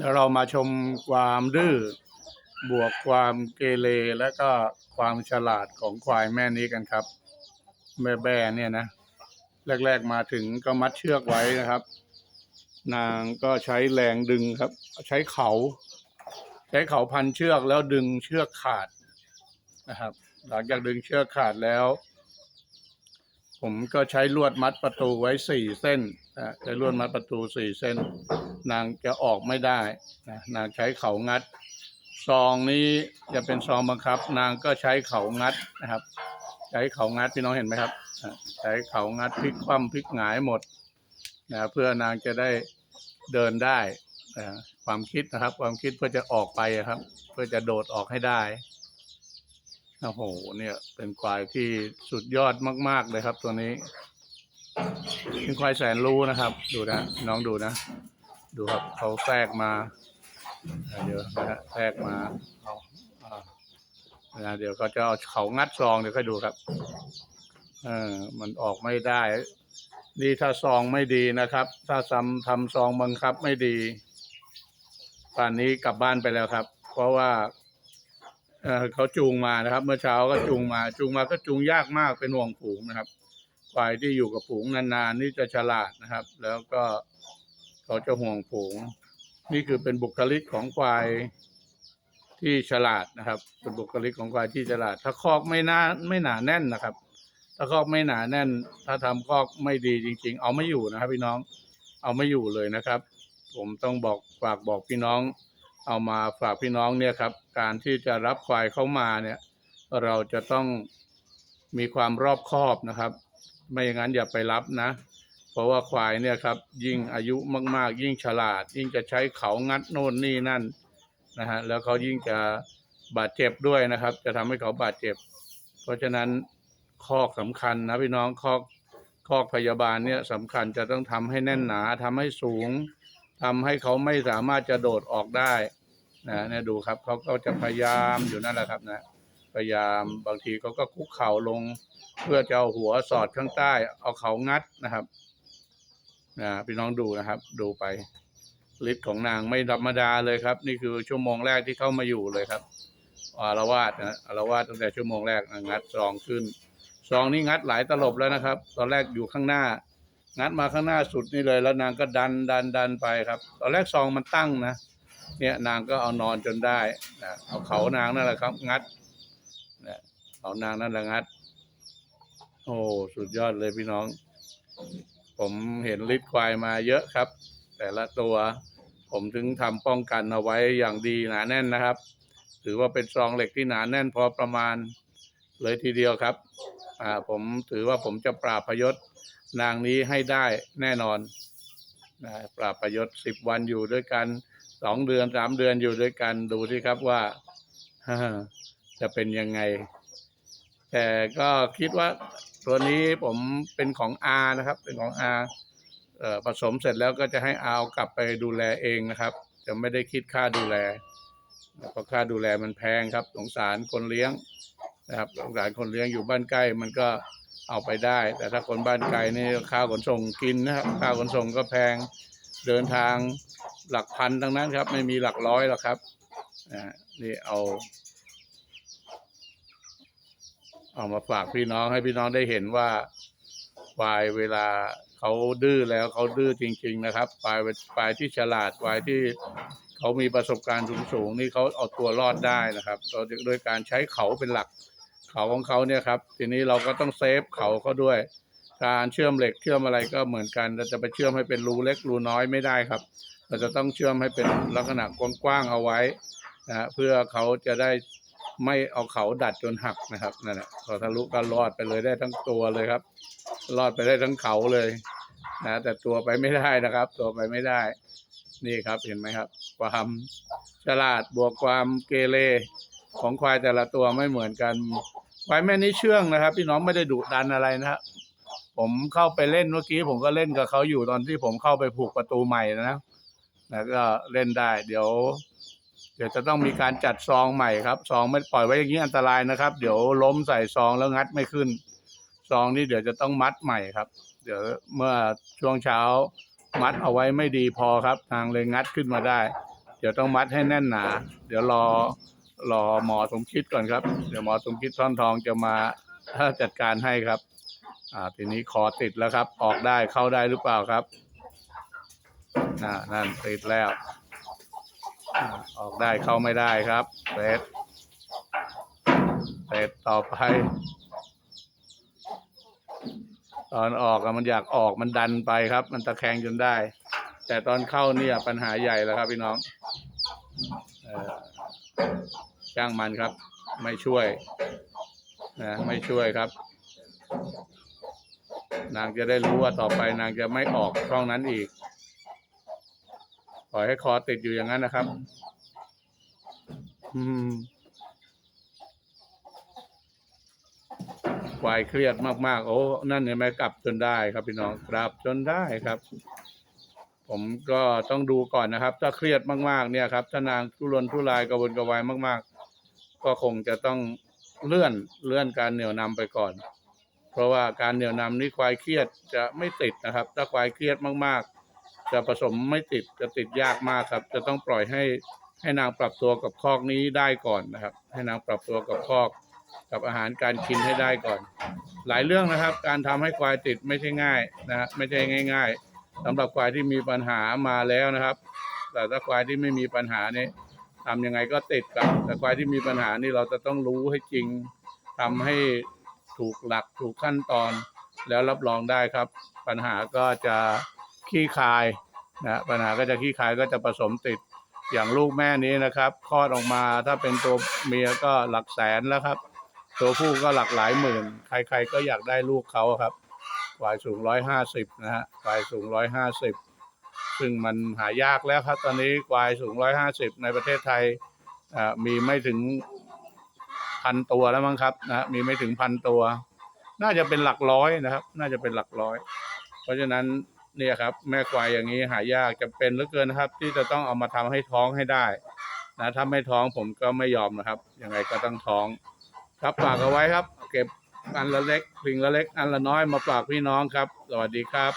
เดี๋ยวเรามาชมความดื้อบวกความเกเรและก็ความฉลาดของควายแม่นี้กันครับ แม่แบ่เนี่ยนะ แรก ๆมาถึงก็มัดเชือกไว้นะครับ นางก็ใช้แรงดึงครับ ใช้เขา ใช้เขาพันเชือกแล้วดึงเชือกขาดนะครับ หลังจากดึงเชือกขาดแล้ว ผมก็ใช้ลวดมัดประตูไว้สี่เส้นนะใช้ลวดมัดประตูสี่เส้น นางจะออกไม่ได้นะนางใช้เขางัด ซองนี้จะเป็นซองบังคับ นางก็ใช้เขางัดนะครับ ใช้เขางัดพี่น้องเห็นไหมครับใช้เขางัดพลิกคว่ำพลิกหงายหมดนะเพื่อนางจะได้เดินได้นะความคิดนะครับ ความคิดเพื่อจะออกไปครับ เพื่อจะโดดออกให้ได้ โอ้โห เนี่ย เป็นควายที่สุดยอดมาก ๆ เลยครับ ตัวนี้ เป็นควายแสนรู้นะครับ ดูนะ น้องดูนะ ดูครับเขาแทรกมา เดี๋ยวนะฮะแทรกมาเอานะเดี๋ยวก็จะเอาเขางัดซองเดี๋ยวค่อยดูครับ เออ มันออกไม่ได้ นี่ถ้าซองไม่ดีนะครับ ถ้าทำทำซองบังคับไม่ดีป่านนี้กลับบ้านไปแล้วครับ เพราะว่า เขาจูงมานะครับ เมื่อเช้าก็จูงมา จูงมาก็จูงยากมากเป็นห่วงฝูงนะครับควายที่อยู่กับฝูงนานๆนี่จะฉลาดนะครับ แล้วก็เขาจะห่วงฝูง นี่คือเป็นบุคลิกของควายที่ฉลาดนะครับเป็นบุคลิกของควายที่ฉลาด ถ้าคอกไม่น่าไม่หนาแน่นนะครับ ถ้าคอกไม่หนาแน่น ถ้าทำคอกไม่ดีจริง ๆ เอาไม่อยู่นะครับ พี่น้องเอาไม่อยู่เลยนะครับ ผมต้องบอกฝากบอกพี่น้อง เอามาฝากพี่น้องเนี่ยครับ การที่จะรับควายเข้ามาเนี่ย เราจะต้องมีความรอบคอบนะครับ ไม่อย่างนั้นอย่าไปรับนะ เพราะว่าควายเนี่ยครับ ยิ่งอายุมากๆ ยิ่งฉลาด ยิ่งจะใช้เขางัดโน่นนี่นั่นนะฮะแล้วเขายิ่งจะบาดเจ็บด้วยนะครับ จะทำให้เขาบาดเจ็บ เพราะฉะนั้นคอกสำคัญนะพี่น้องคอกคอกพยาบาลเนี่ยสำคัญจะต้องทำให้แน่นหนาทำให้สูงทำให้เขาไม่สามารถจะโดดออกได้ นะเนี่ยดูครับเขาก็จะพยายามอยู่นั่นแหละครับนะพยายามบางทีเขาก็คุกเข่าลง เพื่อจะเอาหัวสอดข้างใต้ เอาเขางัดนะครับนะพี่น้องดูนะครับ ดูไปฤทธิ์ของนางไม่ธรรมดาเลยครับ นี่คือชั่วโมงแรกที่เข้ามาอยู่เลยครับอารวาสนะอารวาสตั้งแต่ชั่วโมงแรกงัดซองขึ้นซองนี้งัดหลายตลบแล้วนะครับ ตอนแรกอยู่ข้างหน้า งัดมาข้างหน้าสุดนี่เลย แล้วนางก็ดันดันดันไปครับ ตอนแรกซองมันตั้งนะ เนี่ยนางก็เอานอนจนได้นะเอาเขานางนั่นแหละครับ งัดนะเอานางนั่นแหละงัด โอ้สุดยอดเลยพี่น้อง ผมเห็นฤทธิ์ควายมาเยอะครับ แต่ละตัว ผมถึงทำป้องกันเอาไว้อย่างดีหนาแน่นนะครับ ถือว่าเป็นซองเหล็กที่หนาแน่นพอประมาณเลยทีเดียวครับ อ่า ผมถือว่าผมจะปราบพยศนางนี้ให้ได้แน่นอนนะปราบพยศสิบวันอยู่ด้วยกัน สองเดือนสามเดือนอยู่ด้วยกันดูสิครับว่าจะเป็นยังไง แต่ก็คิดว่าตัวนี้ผมเป็นของอานะครับ เป็นของอาผสมเสร็จแล้วก็จะให้อาเอากลับไปดูแลเองนะครับ จะไม่ได้คิดค่าดูแลเพราะค่าดูแลมันแพงครับ สงสารคนเลี้ยงนะครับสงสารคนเลี้ยงอยู่บ้านใกล้มันก็เอาไปได้ แต่ถ้าคนบ้านไกลนี่ค่าขนส่งกินนะครับค่าขนส่งก็แพงเดินทาง หลักพันทั้งนั้นครับ ไม่มีหลักร้อยหรอกครับนี่เอา เอามาฝากพี่น้องให้พี่น้องได้เห็นว่าควายเวลาเขาดื้อแล้วเขาดื้อจริง ๆ นะครับควายควายที่ฉลาดควายที่เขามีประสบการณ์สูงๆนี่เขาเอาตัวรอดได้นะครับโดยการใช้เขาเป็นหลักเขาของเขาเนี่ยครับ ทีนี้เราก็ต้องเซฟเขาเขาด้วย การเชื่อมเหล็กเชื่อมอะไรก็เหมือนกัน เราจะไปเชื่อมให้เป็นรูเล็กรูน้อยไม่ได้ครับ เราจะต้องเชื่อมให้เป็นลักษณะกว้างๆเอาไว้นะเพื่อเขาจะได้ไม่เอาเขาดัดจนหักนะครับนั่นแหละพอทะลุก็รอดไปเลยได้ทั้งตัวเลยครับ รอดไปได้ทั้งเขาเลยนะแต่ตัวไปไม่ได้นะครับ ตัวไปไม่ได้ นี่ครับเห็นไหมครับ ความฉลาดบวกความเกเรของควายแต่ละตัวไม่เหมือนกันควายแม่นี้เชื่องนะครับ พี่น้องไม่ได้ดุดันอะไรนะครับ ผมเข้าไปเล่นเมื่อกี้ ผมก็เล่นกับเขาอยู่ตอนที่ผมเข้าไปผูกประตูใหม่นะแล้วก็เล่นได้ เดี๋ยว เดี๋ยวจะต้องมีการจัดซองใหม่ครับซองไม่ปล่อยไว้อย่างนี้อันตรายนะครับ เดี๋ยวล้มใส่ซองแล้วงัดไม่ขึ้นซองนี้เดี๋ยวจะต้องมัดใหม่ครับ เดี๋ยวเมื่อช่วงเช้ามัดเอาไว้ไม่ดีพอครับ ทางเลยงัดขึ้นมาได้ เดี๋ยวต้องมัดให้แน่นหนา เดี๋ยวรอรอหมอสมคิดก่อนครับ เดี๋ยวหมอสมคิดท่อนทองจะมาจัดการให้ครับ อ่าทีนี้คอติดแล้วครับ ออกได้เข้าได้หรือเปล่าครับน่านั่นติดแล้ว อออกได้เข้าไม่ได้ครับเสร็จเสร็จต่อไป ตอนออกอะมันอยากออกมันดันไปครับ มันตะแคงจนได้ แต่ตอนเข้าเนี่ยปัญหาใหญ่แล้วครับพี่น้องจ้างมันครับ ไม่ช่วยนะไม่ช่วยครับ นางจะได้รู้ว่าต่อไปนางจะไม่ออกช่องนั้นอีกปล่อยให้คอติดอยู่อย่างนั้นนะครับ อืมควายเครียดมากๆ โอ้นั่นเห็นไหมกลับจนได้ครับพี่น้องกลับจนได้ครับ ผมก็ต้องดูก่อนนะครับ ถ้าเครียดมากๆ เนี่ยครับถ้านางทุรนทุรายกระวนกระวายมาก ๆ ก็คงจะต้องเลื่อนเลื่อนการเหนี่ยวนำไปก่อน ราะว่าการเหนี่ยวนำนี่ควายเครียดจะไม่ติดนะครับ ถ้าควายเครียดมากๆ จะผสมไม่ติดจะติดยากมากครับ จะต้องปล่อยให้ให้นางปรับตัวกับคอกนี้ได้ก่อนนะครับ ให้นางปรับตัวกับคอกกับอาหารการกินให้ได้ก่อน หลายเรื่องนะครับ การทำให้ควายติดไม่ใช่ง่ายนะฮะไม่ใช่ง่าย ๆสำหรับควายที่มีปัญหามาแล้วนะครับ แต่ถ้าควายที่ไม่มีปัญหาเนี่ยทำยังไงก็ติดครับแต่ควายที่มีปัญหานี่เราจะต้องรู้ให้จริงทำให้ ถูกหลักถูกขั้นตอน แล้วรับรองได้ครับ ปัญหาก็จะขี้คายนะปัญหาก็จะขี้คายก็จะผสมติดอย่างลูกแม่นี้นะครับคลอดออกมาถ้าเป็นตัวเมียก็หลักแสนแล้วครับ ตัวผู้ก็หลักหลายหมื่น ใครๆก็อยากได้ลูกเขาครับควายสูงร้อยห้าสิบนะฮะควายสูงร้อยห้าสิบซึ่งมันหายากแล้วครับ ตอนนี้ควายสูงร้อยห้าสิบในประเทศไทยมีไม่ถึง พันตัวแล้วมั้งครับนะมีไม่ถึงพันตัว น่าจะเป็นหลักร้อยนะครับ น่าจะเป็นหลักร้อย เพราะฉะนั้นเนี่ยครับ แม่ควายอย่างนี้หายากจะเป็นเหลือเกินนะครับ ที่จะต้องเอามาทำให้ท้องให้ได้นะถ้าไม่ท้องผมก็ไม่ยอมนะครับยังไงก็ต้องท้อง ครับฝากเอาไว้ครับ เก็บอันละเล็กสิ่งละเล็กอันละน้อยมาฝากพี่น้องครับ สวัสดีครับ